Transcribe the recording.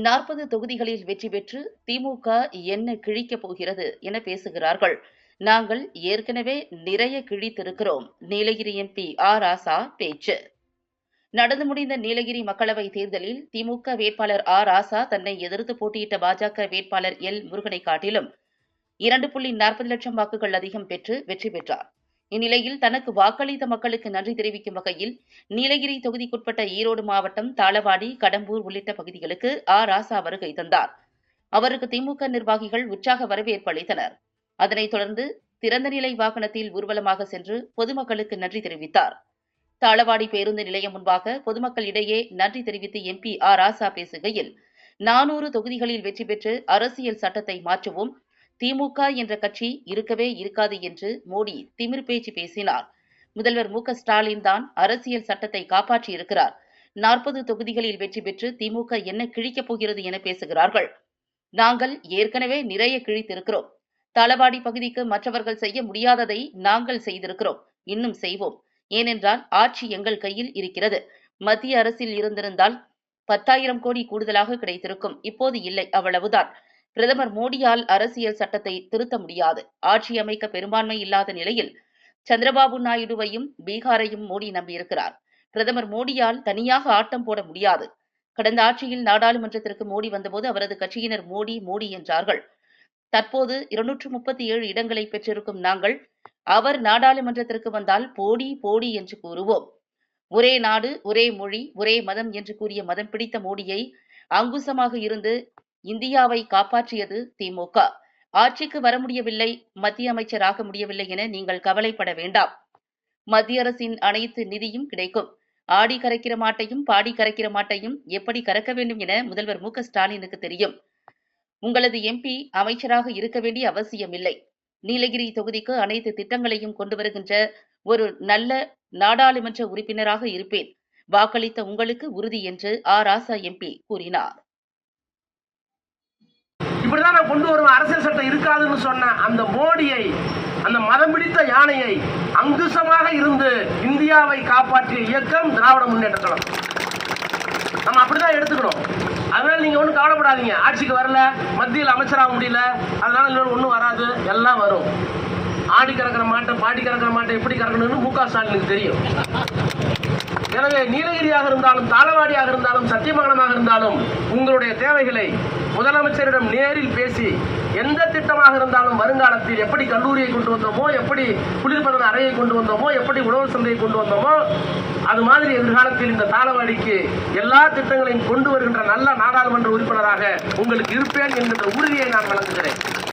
நாற்பது தொகுதிகளில் வெற்றி பெற்று திமுக என்ன கிழிக்கப் போகிறது என பேசுகிறார்கள். நாங்கள் ஏற்கனவே நிறைய கிழித்திருக்கிறோம். நீலகிரி எம்பி ஆ. ராசா பேச்சு. நடந்து முடிந்த நீலகிரி மக்களவை தேர்தலில் திமுக வேட்பாளர் ஆர் ராசா தன்னை எதிர்த்து போட்டியிட்ட பாஜக வேட்பாளர் எல். முருகனை காட்டிலும் இரண்டு புள்ளி நாற்பது லட்சம் வாக்குகள் அதிகம் பெற்று வெற்றி பெற்றார். இந்நிலையில் தனக்கு வாக்களித்த மக்களுக்கு நன்றி தெரிவிக்கும் வகையில் நீலகிரி தொகுதிக்குட்பட்ட ஈரோடு மாவட்டம் தாளவாடி கடம்பூர் உள்ளிட்ட பகுதிகளுக்கு ஆ. ராசா வருகை தந்தார். அவருக்கு திமுக நிர்வாகிகள் உற்சாக வரவேற்பு அளித்தனர். அதனைத் தொடர்ந்து திறந்த நிலை வாகனத்தில் ஊர்வலமாக சென்று பொதுமக்களுக்கு நன்றி தெரிவித்தார். தாளவாடி பேருந்து நிலையம் முன்பாக பொதுமக்களிடையே நன்றி தெரிவித்து எம்பி ஆ. ராசா பேசுகையில் நானூறு தொகுதிகளில் வெற்றி பெற்று அரசியல் சட்டத்தை மாற்றுவோம் திமுக என்ற கட்சி இருக்கவே இருக்காது என்று மோடி திமிர் பேச்சு பேசினார். முதல்வர் மு க ஸ்டாலின் தான் அரசியல் சட்டத்தை காப்பாற்றியிருக்கிறார் நாற்பது தொகுதிகளில் வெற்றி பெற்று திமுக என்ன கிழிக்கப் போகிறது என பேசுகிறார்கள். நாங்கள் ஏற்கனவே நிறைய கிழித்திருக்கிறோம். தளவாடி பகுதிக்கு மற்றவர்கள் செய்ய முடியாததை நாங்கள் செய்திருக்கிறோம். இன்னும் செய்வோம். ஏனென்றால் ஆட்சி எங்கள் கையில் இருக்கிறது. மத்திய அரசில் இருந்திருந்தால் பத்தாயிரம் கோடி கூடுதலாக கிடைத்திருக்கும். இப்போது இல்லை அவ்வளவுதான். பிரதமர் மோடியால் அரசியல் சட்டத்தை திருத்த முடியாது. ஆட்சி அமைக்க பெரும்பான்மை இல்லாத நிலையில் சந்திரபாபு நாயுடுவையும் பீகாரையும் மோடி நம்பியிருக்கிறார். பிரதமர் மோடியால் தனியாக ஆட்டம் போட முடியாது. கடந்த ஆட்சியில் நாடாளுமன்றத்திற்கு மோடி வந்தபோது அவரது கட்சியினர் மோடி மோடி என்றார்கள். தற்போது இருநூற்று முப்பத்தி ஏழு இடங்களை பெற்றிருக்கும் நாங்கள் அவர் நாடாளுமன்றத்திற்கு வந்தால் போடி போடி என்று கூறுவோம். ஒரே நாடு ஒரே மொழி ஒரே மதம் என்று கூறிய மதம் பிடித்த மோடியை அங்குசமாக இருந்து இந்தியாவை காப்பாற்றியது திமுக. ஆட்சிக்கு வர முடியவில்லை மத்திய அமைச்சராக முடியவில்லை என நீங்கள் கவலைப்பட வேண்டாம். மத்திய அரசின் அனைத்து நிதியும் கிடைக்கும். ஆடி கரைக்கிற மாட்டையும் பாடி கரைக்கிற மாட்டையும் எப்படி கறக்க வேண்டும் என முதல்வர் மு க ஸ்டாலினுக்கு தெரியும். உங்களது எம்பி அமைச்சராக இருக்க வேண்டிய அவசியமில்லை நீலகிரி தொகுதிக்கு அனைத்து திட்டங்களையும் கொண்டு வருகின்ற ஒரு நல்ல நாடாளுமன்ற உறுப்பினராக இருப்பேன். வாக்களித்த உங்களுக்கு உறுதி என்று ஆ. ராசா எம்பி கூறினார். இப்படிதான் நான் கொண்டு வருவேன். அரசியல் சட்டம் இருக்காதுன்னு சொன்ன அந்த மோடியை அந்த மதம் பிடித்த யானையை அங்குசமாக இருந்து இந்தியாவை காப்பாற்றிய இயக்கம் திராவிட முன்னேற்ற கழகம் நம்ம அப்படிதான் எடுத்துக்கணும். அதனால நீங்க ஒன்றும் கவலைப்படாதீங்க. ஆட்சிக்கு வரல மத்தியில் அமைச்சராக முடியல அதனால இன்னொன்று ஒன்றும் வராது. எல்லாம் வரும். ஆடி கறக்கிற மாட்டேன் பாடி கறக்கிற மாட்டை எப்படி கறக்கணும்னு மு க ஸ்டாலினுக்கு தெரியும். எனவே நீலகிரியாக இருந்தாலும் தாளவாடியாக இருந்தாலும் சத்தியமங்கலமாக இருந்தாலும் உங்களுடைய தேவைகளை முதலமைச்சரிடம் நேரில் பேசி எந்த திட்டமாக இருந்தாலும் வருங்காலத்தில் எப்படி கல்லூரியை கொண்டு வந்தோமோ எப்படி குளிர்பதன அறையை கொண்டு வந்தோமோ எப்படி உணவு சந்தையை கொண்டு வந்தோமோ அது மாதிரி எதிர்காலத்தில் இந்த தாளவாடிக்கு எல்லா திட்டங்களையும் கொண்டு வருகின்ற நல்ல நாடாளுமன்ற உறுப்பினராக உங்களுக்கு இருப்பேன் என்கின்ற உறுதியை நான் வழங்குகிறேன்.